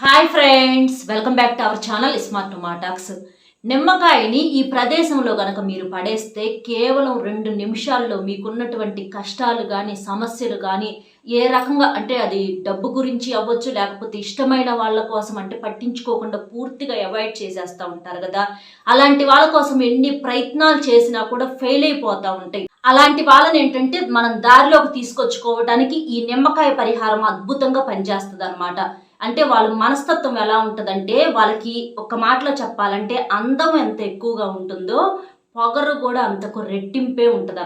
Hi friends welcome back to our channel smart మాటాక్స్ నిమ్మకాయని ఈ ప్రదేశంలో గనక మీరు పడేస్తే కేవలం రెండు నిమిషాల్లో మీకున్నటువంటి కష్టాలు కానీ సమస్యలు కానీ ఏ రకంగా అంటే అది డబ్బు గురించి అవ్వచ్చు లేకపోతే ఇష్టమైన వాళ్ళ కోసం అంటే పట్టించుకోకుండా పూర్తిగా అవాయిడ్ చేసేస్తూ ఉంటారు కదా. అలాంటి వాళ్ళ కోసం ఎన్ని ప్రయత్నాలు చేసినా కూడా ఫెయిల్ అయిపోతూ ఉంటాయి. అలాంటి వాళ్ళని ఏంటంటే మనం దారిలోకి తీసుకొచ్చుకోవడానికి ఈ నిమ్మకాయ పరిహారం అద్భుతంగా పనిచేస్తుంది అనమాట అంటే వాళ్ళ మనస్తత్వం ఎలా ఉంటుందంటే వాళ్ళకి ఒక మాటలో చెప్పాలంటే అందం ఎంత ఎక్కువగా ఉంటుందో పొగరు కూడా అంతకు రెట్టింపే ఉంటుంది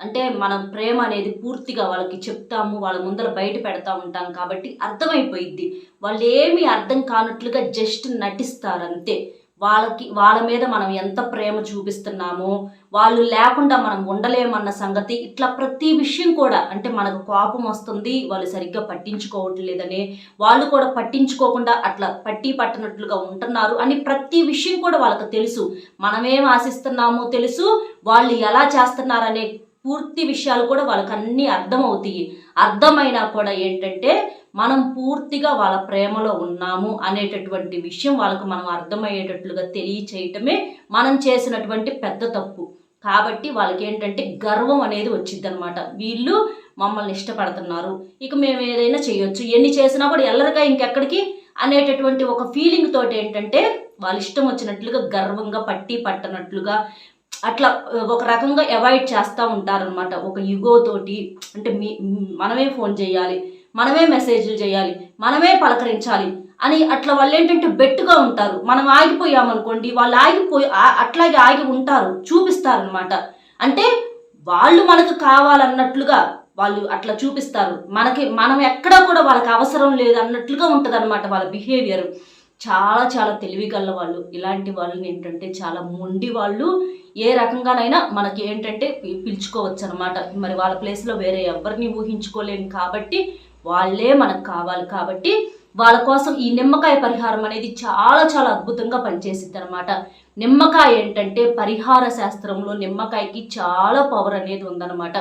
అంటే మనం ప్రేమ అనేది పూర్తిగా వాళ్ళకి చెప్తాము వాళ్ళ ముందర బయట పెడతా ఉంటాం కాబట్టి అర్థమైపోయిద్ది. వాళ్ళు ఏమీ అర్థం కానట్లుగా జస్ట్ నటిస్తారు అంతే వాళ్ళకి వాళ్ళ మీద మనం ఎంత ప్రేమ చూపిస్తున్నామో వాళ్ళు లేకుండా మనం ఉండలేమన్న సంగతి ఇట్లా ప్రతి విషయం కూడా అంటే మనకు కోపం వస్తుంది వాళ్ళు సరిగ్గా పట్టించుకోవట్లేదని వాళ్ళు కూడా పట్టించుకోకుండా అట్లా పట్టి పట్టనట్లుగా ఉంటున్నారు అని ప్రతి విషయం కూడా వాళ్ళకి తెలుసు. మనమేం ఆశిస్తున్నామో తెలుసు వాళ్ళు ఎలా చేస్తున్నారనే పూర్తి విషయాలు కూడా వాళ్ళకి అన్నీ అర్థమవుతాయి. అర్థమైనా కూడా ఏంటంటే మనం పూర్తిగా వాళ్ళ ప్రేమలో ఉన్నాము అనేటటువంటి విషయం వాళ్ళకు మనం అర్థమయ్యేటట్లుగా తెలియచేయటమే మనం చేసినటువంటి పెద్ద తప్పు. కాబట్టి వాళ్ళకి ఏంటంటే గర్వం అనేది వచ్చిందనమాట వీళ్ళు మమ్మల్ని ఇష్టపడుతున్నారు. ఇక మేము ఏదైనా చేయొచ్చు. ఎన్ని చేసినా కూడా ఎల్లరిగా ఇంకెక్కడికి అనేటటువంటి ఒక ఫీలింగ్ తోటి ఏంటంటే వాళ్ళు ఇష్టం వచ్చినట్లుగా గర్వంగా పట్టి పట్టనట్లుగా అట్లా ఒక రకంగా అవాయిడ్ చేస్తూ ఉంటారనమాట ఒక యుగో తోటి అంటే మీ మనమే ఫోన్ చేయాలి. మనమే మెసేజ్లు చేయాలి మనమే పలకరించాలి అని అట్లా వాళ్ళు ఏంటంటే బెట్టుగా ఉంటారు. మనం ఆగిపోయామనుకోండి వాళ్ళు ఆగిపోయి అట్లాగే ఆగి ఉంటారు చూపిస్తారనమాట అంటే వాళ్ళు మనకు కావాలన్నట్లుగా వాళ్ళు అట్లా చూపిస్తారు. మనకి మనం ఎక్కడా కూడా వాళ్ళకి అవసరం లేదు అన్నట్లుగా ఉంటుంది అనమాట వాళ్ళ బిహేవియర్. చాలా చాలా తెలివిగల వాళ్ళు. ఇలాంటి వాళ్ళని ఏంటంటే చాలా మొండి వాళ్ళు. ఏ రకంగానైనా మనకి ఏంటంటే పిలుచుకోవచ్చు అనమాట మరి వాళ్ళ ప్లేస్లో వేరే ఎవరిని ఊహించుకోలేము కాబట్టి వాళ్ళే మనకు కావాలి కాబట్టి వాళ్ళ కోసం ఈ నిమ్మకాయ పరిహారం అనేది చాలా చాలా అద్భుతంగా పనిచేసిద్ది అనమాట నిమ్మకాయ ఏంటంటే పరిహార శాస్త్రంలో నిమ్మకాయకి చాలా పవర్ అనేది ఉందన్నమాట.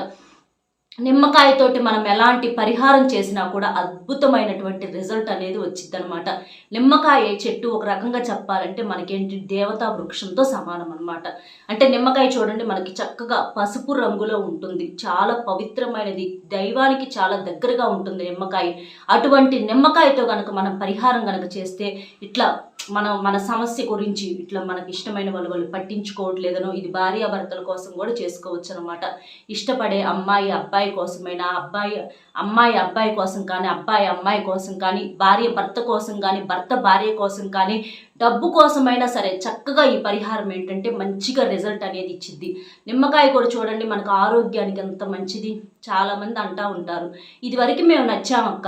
నిమ్మకాయతోటి మనం ఎలాంటి పరిహారం చేసినా కూడా అద్భుతమైనటువంటి రిజల్ట్ అనేది వచ్చిందనమాట నిమ్మకాయ చెట్టు ఒక రకంగా చెప్పాలంటే మనకేంటి దేవతా వృక్షంతో సమానం అనమాట అంటే నిమ్మకాయ చూడండి మనకి చక్కగా పసుపు రంగులో ఉంటుంది. చాలా పవిత్రమైనది. దైవానికి చాలా దగ్గరగా ఉంటుంది నిమ్మకాయ. అటువంటి నిమ్మకాయతో కనుక మనం పరిహారం కనుక చేస్తే ఇట్లా మనం మన సమస్య గురించి ఇట్లా మనకి ఇష్టమైన వాళ్ళు వాళ్ళు పట్టించుకోవట్లేదనో ఇది భార్యాభర్తల కోసం కూడా చేసుకోవచ్చు అనమాట ఇష్టపడే అమ్మాయి అబ్బాయి కోసమైనా అబ్బాయి అమ్మాయి అబ్బాయి కోసం కానీ అబ్బాయి అమ్మాయి కోసం కానీ భార్య భర్త కోసం కానీ భర్త భార్య కోసం కానీ డబ్బు కోసమైనా సరే చక్కగా ఈ పరిహారం ఏంటంటే మంచిగా రిజల్ట్ అనేది ఇచ్చింది నిమ్మకాయ కూడా చూడండి మనకు ఆరోగ్యానికి ఎంత మంచిది. చాలామంది అంటూ ఉంటారు. ఇదివరకు మేము నచ్చామక్క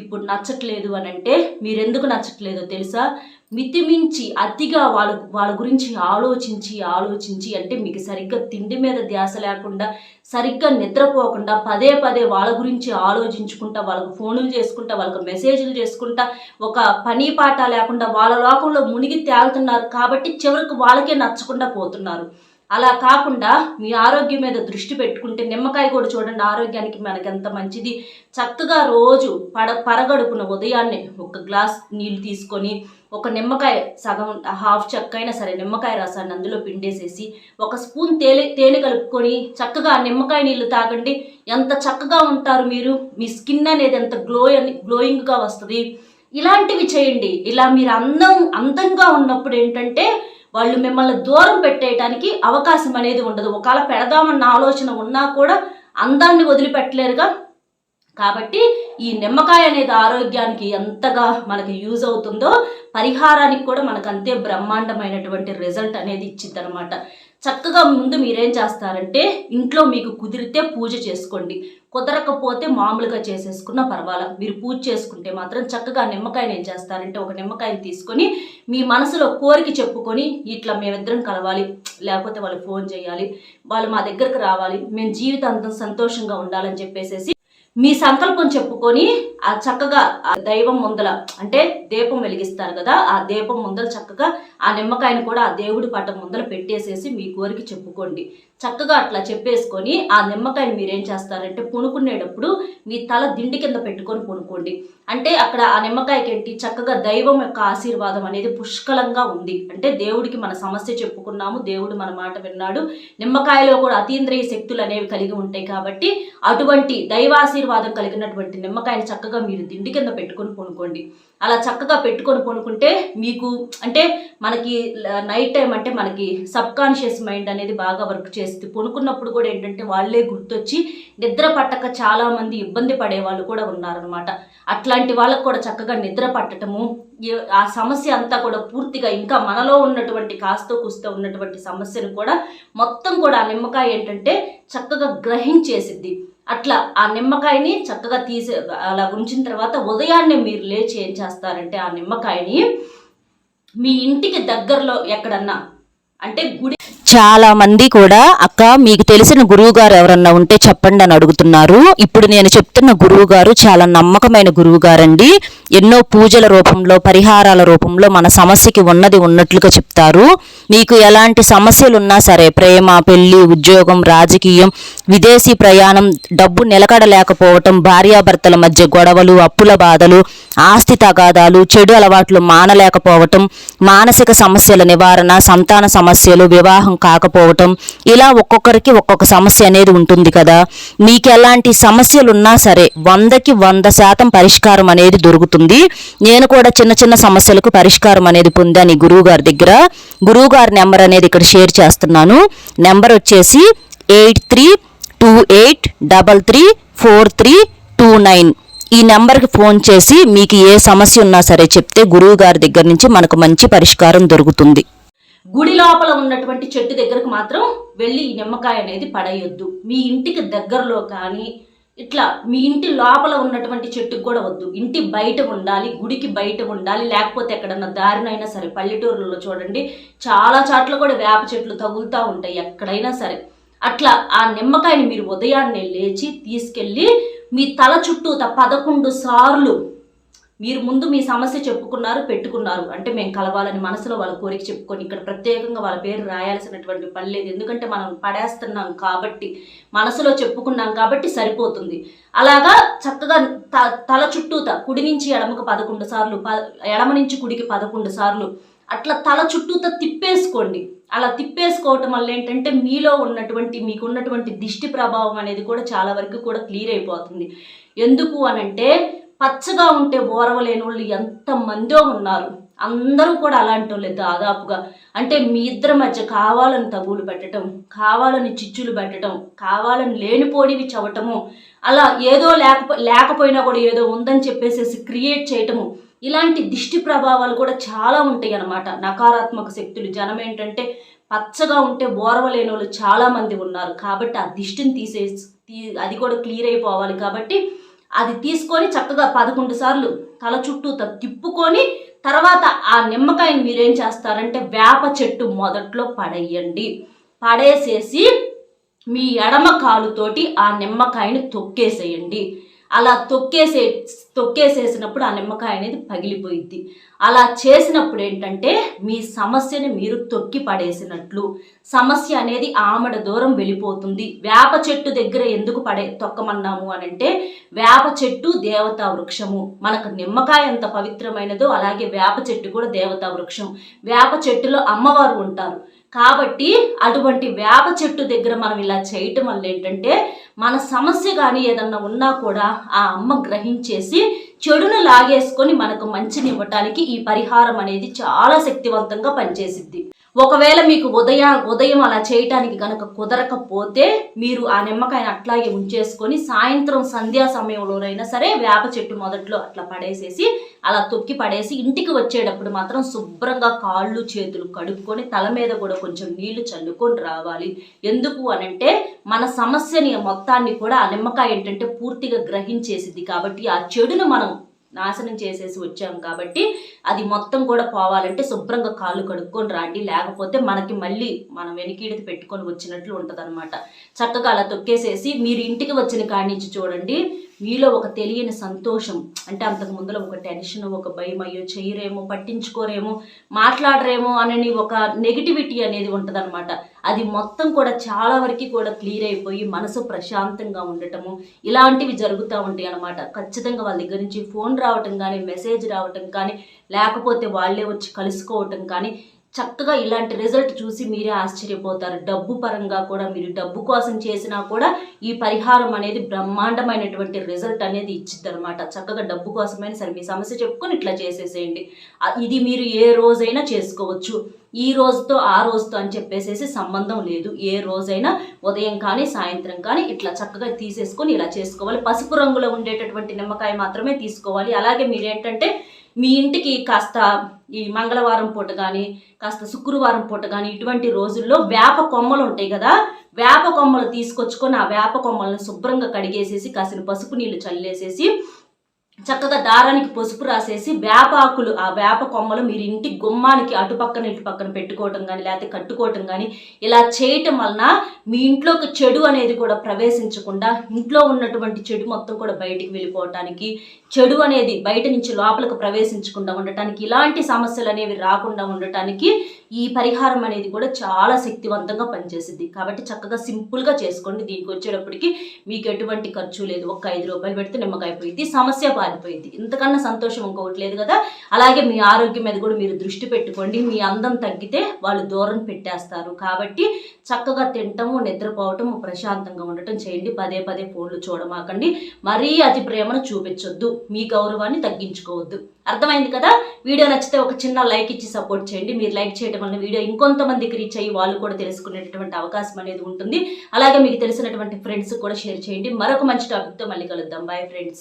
ఇప్పుడు నచ్చట్లేదు అని అంటే మీరెందుకు నచ్చట్లేదో తెలుసా? మితిమించి అతిగా వాళ్ళ వాళ్ళ గురించి ఆలోచించి ఆలోచించి అంటే మీకు సరిగ్గా తిండి మీద ధ్యాస లేకుండా సరిగ్గా నిద్రపోకుండా పదే పదే వాళ్ళ గురించి ఆలోచించుకుంటా వాళ్ళకు ఫోనులు చేసుకుంటా వాళ్ళకు మెసేజ్లు చేసుకుంటా ఒక పని పాట లేకుండా వాళ్ళ లోకంలో మునిగి తేలుతున్నారు కాబట్టి చివరికి వాళ్ళకే నచ్చకుండా పోతున్నారు. అలా కాకుండా మీ ఆరోగ్యం మీద దృష్టి పెట్టుకుంటే నిమ్మకాయ కూడా చూడండి ఆరోగ్యానికి మనకి ఎంత మంచిది. చక్కగా రోజు పడ పరగడుపున ఉదయాన్నే ఒక గ్లాస్ నీళ్ళు తీసుకొని ఒక నిమ్మకాయ సగం హాఫ్ చెక్క అయినా సరే నిమ్మకాయ రసాన్ని అందులో పిండేసేసి ఒక స్పూన్ తేనె తేనె కలుపుకొని చక్కగా నిమ్మకాయ నీళ్ళు తాగండి. ఎంత చక్కగా ఉంటారు మీరు. మీ స్కిన్ అనేది ఎంత గ్లో అని గ్లోయింగ్గా వస్తుంది. ఇలాంటివి చేయండి. ఇలా మీరు అందం అందంగా ఉన్నప్పుడు ఏంటంటే వాళ్ళు మిమ్మల్ని దూరం పెట్టేయటానికి అవకాశం అనేది ఉండదు. ఒకవేళ పెడదామన్న ఆలోచన ఉన్నా కూడా అందాన్ని వదిలిపెట్టలేరుగా. కాబట్టి ఈ నిమ్మకాయ అనేది ఆరోగ్యానికి ఎంతగా మనకి యూజ్ అవుతుందో పరిహారానికి కూడా మనకు అంతే బ్రహ్మాండమైనటువంటి రిజల్ట్ అనేది ఇచ్చిద్దనమాట చక్కగా ముందు మీరేం చేస్తారంటే ఇంట్లో మీకు కుదిరితే పూజ చేసుకోండి. కుదరకపోతే మామూలుగా చేసేసుకున్నా పర్వాలేదు మీరు పూజ చేసుకుంటే మాత్రం చక్కగా నిమ్మకాయని ఏం చేస్తారంటే ఒక నిమ్మకాయని తీసుకొని మీ మనసులో కోరిక చెప్పుకొని ఇట్లా మేమిద్దరం కలవాలి లేకపోతే వాళ్ళు ఫోన్ చేయాలి వాళ్ళు మా దగ్గరకు రావాలి మేము జీవితాంతం సంతోషంగా ఉండాలని చెప్పేసేసి మీ సంకల్పం చెప్పుకొని ఆ చక్కగా ఆ దైవం ముందల అంటే దీపం వెలిగిస్తారు కదా ఆ దీపం ముందల చక్కగా ఆ నిమ్మకాయని కూడా ఆ దేవుడి పటం ముందల పెట్టేసేసి మీ కోరిక చెప్పుకోండి. చక్కగా అట్లా చెప్పేసుకొని ఆ నిమ్మకాయని మీరేం చేస్తారంటే పుణుకునేటప్పుడు మీ తల దిండి కింద పెట్టుకొని పుణుకోండి అంటే అక్కడ ఆ నిమ్మకాయకి ఏంటి చక్కగా దైవం యొక్క ఆశీర్వాదం అనేది పుష్కలంగా ఉంది. అంటే దేవుడికి మన సమస్య చెప్పుకున్నాము దేవుడు మన మాట విన్నాడు. నిమ్మకాయలో కూడా అతీంద్రియ శక్తులు అనేవి కలిగి ఉంటాయి కాబట్టి అటువంటి దైవాశీర్వాదం కలిగినటువంటి నిమ్మకాయని చక్కగా మీరు దిండి కింద పెట్టుకొని కొనుక్కోండి అలా చక్కగా పెట్టుకొని కొనుక్కుంటే మీకు అంటే మనకి నైట్ టైం అంటే మనకి సబ్ కాన్షియస్ మైండ్ అనేది బాగా వర్క్ చేస్తుంది. కొనుక్కున్నప్పుడు కూడా ఏంటంటే వాళ్ళే గుర్తొచ్చి నిద్ర పట్టక చాలామంది ఇబ్బంది పడే వాళ్ళు కూడా ఉన్నారనమాట అట్లాంటి వాళ్ళకు కూడా చక్కగా నిద్ర పట్టటము ఆ సమస్య అంతా కూడా పూర్తిగా ఇంకా మనలో ఉన్నటువంటి కాస్తో కూస్తో ఉన్నటువంటి సమస్యను కూడా మొత్తం కూడా ఆ నిమ్మకాయ ఏంటంటే చక్కగా గ్రహించేసిద్ది. అట్లా ఆ నిమ్మకాయని చక్కగా తీసే అలా ఉంచిన తర్వాత ఉదయాన్నే మీరు లేచి ఏం చేస్తారంటే ఆ నిమ్మకాయని మీ ఇంటికి దగ్గరలో ఎక్కడన్నా అంటే గుడి చాలా మంది కూడా అక్క మీకు తెలిసిన గురువు గారు ఎవరన్నా ఉంటే చెప్పండి అని అడుగుతున్నారు. ఇప్పుడు నేను చెప్తున్న గురువు గారు చాలా నమ్మకమైన గురువు గారండి ఎన్నో పూజల రూపంలో పరిహారాల రూపంలో మన సమస్యకి ఉన్నది ఉన్నట్లుగా చెప్తారు. మీకు ఎలాంటి సమస్యలు ఉన్నా సరే ప్రేమ పెళ్ళి ఉద్యోగం రాజకీయం విదేశీ ప్రయాణం డబ్బు నిలకడలేకపోవటం భార్యాభర్తల మధ్య గొడవలు అప్పుల బాధలు ఆస్తి తగాదాలు చెడు అలవాట్లు మానలేకపోవటం మానసిక సమస్యల నివారణ సంతాన సమస్యలు వివాహం కాకపోవటం ఇలా ఒక్కొక్కరికి ఒక్కొక్క సమస్య అనేది ఉంటుంది కదా. మీకు ఎలాంటి సమస్యలున్నా సరే వందకి వంద శాతం పరిష్కారం అనేది దొరుకుతుంది. నేను కూడా చిన్న చిన్న సమస్యలకు పరిష్కారం అనేది పొందాను ఈ దగ్గర. గురువు వారి నెంబర్ అనేది ఇక్కడ షేర్ చేస్తున్నాను. నెంబర్ వచ్చేసి eight three two eight double three four three two nine. ఈ నెంబర్కి ఫోన్ చేసి మీకు ఏ సమస్య ఉన్నా సరే చెప్తే గురువు గారి దగ్గర నుంచి మనకు మంచి పరిష్కారం దొరుకుతుంది. గుడి లోపల ఉన్నటువంటి చెట్టు దగ్గరకు మాత్రం వెళ్ళి ఈ నిమ్మకాయ అనేది పడేయొద్దు. మీ ఇంటికి దగ్గరలో కానీ ఇట్లా మీ ఇంటి లోపల ఉన్నటువంటి చెట్టుకు కూడా వద్దు. ఇంటి బయట ఉండాలి గుడికి బయట ఉండాలి లేకపోతే ఎక్కడన్నా దారినైనా సరే పల్లెటూరులలో చూడండి చాలా చాట్ల కూడా వేప చెట్లు తగులుతూ ఉంటాయి ఎక్కడైనా సరే. అట్లా ఆ నిమ్మకాయని మీరు ఉదయాన్నే లేచి తీసుకెళ్ళి మీ తల చుట్టూత పదకొండు సార్లు మీరు ముందు మీ సమస్య చెప్పుకున్నారు పెట్టుకున్నారు. అంటే మేము కలవాలని మనసులో వాళ్ళ కోరిక చెప్పుకొని ఇక్కడ ప్రత్యేకంగా వాళ్ళ పేరు రాయాల్సినటువంటి పని లేదు. ఎందుకంటే మనం పడేస్తున్నాం కాబట్టి మనసులో చెప్పుకున్నాం కాబట్టి సరిపోతుంది. అలాగా చక్కగా త తల చుట్టూత కుడి నుంచి ఎడమకు పదకొండు సార్లు ప ఎడమ నుంచి కుడికి పదకొండు సార్లు అట్లా తల చుట్టూత తిప్పేసుకోండి. అలా తిప్పేసుకోవటం వల్ల ఏంటంటే మీలో ఉన్నటువంటి మీకు ఉన్నటువంటి దిష్టి ప్రభావం అనేది కూడా చాలా వరకు కూడా క్లియర్ అయిపోతుంది. ఎందుకు అనంటే పచ్చగా ఉంటే ఓరవలేని వాళ్ళు ఎంతమందో ఉన్నారు. అందరూ కూడా అలాంటి వాళ్ళే దాదాపుగా. అంటే మీ ఇద్దరి మధ్య కావాలని తగులు పెట్టడం కావాలని చిచ్చులు పెట్టడం కావాలని లేనిపోనివి చవటము అలా ఏదో లేకపో లేకపోయినా కూడా ఏదో ఉందని చెప్పేసేసి క్రియేట్ చేయటము ఇలాంటి దిష్టి ప్రభావాలు కూడా చాలా ఉంటాయి అన్నమాట నకారాత్మక శక్తులు జనం ఏంటంటే పచ్చగా ఉంటే ఓర్వలేని వాళ్ళు చాలా మంది ఉన్నారు. కాబట్టి ఆ దిష్టిని తీసేసి తీ- అది కూడా క్లియర్ అయిపోవాలి. కాబట్టి అది తీసుకొని చక్కగా పదకొండు సార్లు తల చుట్టూ తిప్పుకొని తర్వాత ఆ నిమ్మకాయని మీరేం చేస్తారంటే వేప చెట్టు మొదట్లో పడేయండి. పడేసేసి మీ ఎడమ కాలుతోటి ఆ నిమ్మకాయని తొక్కేసేయండి. అలా తొక్కేసే తొక్కేసేసినప్పుడు ఆ నిమ్మకాయ అనేది పగిలిపోయిద్ది. అలా చేసినప్పుడు ఏంటంటే మీ సమస్యని మీరు తొక్కి పడేసినట్లు. సమస్య అనేది ఆమడ దూరం వెళ్ళిపోతుంది. వేప చెట్టు దగ్గర ఎందుకు పడే తొక్కమన్నాము అని అంటే వేప చెట్టు దేవతా వృక్షము. మనకు నిమ్మకాయ ఎంత పవిత్రమైనదో అలాగే వేప చెట్టు కూడా దేవతా వృక్షం. వేప చెట్టులో అమ్మవారు ఉంటారు. కాబట్టి అటువంటి వేప చెట్టు దగ్గర మనం ఇలా చేయటం వల్ల ఏంటంటే మన సమస్య కానీ ఏదన్నా ఉన్నా కూడా ఆ అమ్మ గ్రహించేసి చెడును లాగేసుకొని మనకు మంచిని ఇవ్వటానికి ఈ పరిహారం అనేది చాలా శక్తివంతంగా పనిచేసిద్ది. ఒకవేళ మీకు ఉదయ ఉదయం అలా చేయటానికి గనక కుదరకపోతే మీరు ఆ నిమ్మకాయని అట్లాగే ఉంచేసుకొని సాయంత్రం సంధ్యా సమయంలోనైనా సరే వేప చెట్టు మొదట్లో అట్లా పడేసేసి అలా తొక్కి పడేసి ఇంటికి వచ్చేటప్పుడు మాత్రం శుభ్రంగా కాళ్ళు చేతులు కడుక్కొని తల మీద కూడా కొంచెం నీళ్ళు చల్లుకొని రావాలి. ఎందుకు అనంటే మన సమస్యని మొత్తాన్ని కూడా ఆ నిమ్మకాయ ఏంటంటే పూర్తిగా గ్రహించేసిద్ది కాబట్టి ఆ చెడును మనం నాశనం చేసేసి వచ్చాం కాబట్టి అది మొత్తం కూడా పోవాలంటే శుభ్రంగా కాళ్ళు కడుక్కొని రాండి. లేకపోతే మనకి మళ్ళీ మనం వెనికిడిది పెట్టుకొని వచ్చినట్లు ఉంటుంది చక్కగా అలా తొక్కేసేసి మీరు ఇంటికి వచ్చిన కాడి నుంచి చూడండి. మీలో ఒక తెలియని సంతోషం అంటే అంతకు ముందులో ఒక టెన్షన్ ఒక భయం అయ్యో చేయరేమో పట్టించుకోరేమో మాట్లాడరేమో అని ఒక నెగిటివిటీ అనేది ఉంటుందన్నమాట. అది మొత్తం కూడా చాలా వరకు కూడా క్లియర్ అయిపోయి మనసు ప్రశాంతంగా ఉండటము ఇలాంటివి జరుగుతూ ఉంటాయి అన్నమాట. ఖచ్చితంగా వాళ్ళ దగ్గర నుంచి ఫోన్ రావటం కానీ మెసేజ్ రావటం కానీ లేకపోతే వాళ్ళే వచ్చి కలుసుకోవటం కానీ చక్కగా ఇలాంటి రిజల్ట్ చూసి మీరే ఆశ్చర్యపోతారు. డబ్బు పరంగా కూడా మీరు డబ్బు కోసం చేసినా కూడా ఈ పరిహారం అనేది బ్రహ్మాండమైనటువంటి రిజల్ట్ అనేది ఇచ్చిద్ది అనమాట చక్కగా డబ్బు కోసమైనా సరే మీ సమస్య చెప్పుకొని ఇట్లా చేసేసేయండి. ఇది మీరు ఏ రోజైనా చేసుకోవచ్చు. ఈ రోజుతో ఆ రోజుతో అని చెప్పేసేసి సంబంధం లేదు. ఏ రోజైనా ఉదయం కానీ సాయంత్రం కానీ ఇట్లా చక్కగా తీసేసుకొని ఇలా చేసుకోవాలి. పసుపు రంగులో ఉండేటటువంటి నిమ్మకాయ మాత్రమే తీసుకోవాలి. అలాగే మీరేంటంటే మీ ఇంటికి కాస్త ఈ మంగళవారం పూట కానీ కాస్త శుక్రవారం పూట కానీ ఇటువంటి రోజుల్లో వేప కొమ్మలు ఉంటాయి కదా వేప కొమ్మలు తీసుకొచ్చుకొని ఆ వేప కొమ్మలను శుభ్రంగా కడిగేసేసి కాసిన పసుపు నీళ్ళు చల్లేసేసి చక్కగా దారానికి పసుపు రాసేసి వేప ఆకులు ఆ వేప కొమ్మలు మీరు ఇంటి గుమ్మానికి అటు పక్కన ఇటు పక్కన పెట్టుకోవటం కానీ లేకపోతే కట్టుకోవటం కానీ ఇలా చేయటం వలన మీ ఇంట్లోకి చెడు అనేది కూడా ప్రవేశించకుండా ఇంట్లో ఉన్నటువంటి చెడు మొత్తం కూడా బయటికి వెళ్ళిపోవటానికి చెడు అనేది బయట నుంచి లోపలికి ప్రవేశించకుండా ఉండటానికి ఇలాంటి సమస్యలు అనేవి రాకుండా ఉండటానికి ఈ పరిహారం అనేది కూడా చాలా శక్తివంతంగా పనిచేసింది కాబట్టి చక్కగా సింపుల్గా చేసుకోండి. దీనికి వచ్చేటప్పటికి మీకు ఎటువంటి ఖర్చు లేదు. ఒక ఐదు రూపాయలు పెడితే నిమ్మకాయ పోయింది సమస్య పారిపోయింది. ఇంతకన్నా సంతోషం ఇంకొకటి లేదు కదా? అలాగే మీ ఆరోగ్యం మీద కూడా మీరు దృష్టి పెట్టుకోండి. మీ అందం తగ్గితే వాళ్ళు దూరం పెట్టేస్తారు. కాబట్టి చక్కగా తినటము నిద్రపోవటము ప్రశాంతంగా ఉండటం చేయండి. పదే పదే ఫోన్లు చూడమాకండి. మరీ అతి ప్రేమను చూపించొద్దు. మీ గౌరవాన్ని తగ్గించుకోవద్దు. అర్థమైంది కదా? వీడియో నచ్చితే ఒక చిన్న లైక్ ఇచ్చి సపోర్ట్ చేయండి. మీరు లైక్ చేయడం వల్ల వీడియో ఇంకొంతమందికి రీచ్ అయ్యి వాళ్ళు కూడా తెలుసుకునేటటువంటి అవకాశం అనేది ఉంటుంది. అలాగే మీకు తెలిసినటువంటి ఫ్రెండ్స్ కూడా షేర్ చేయండి. మరొక మంచి టాపిక్తో మళ్ళీ కలుద్దాం. Bye friends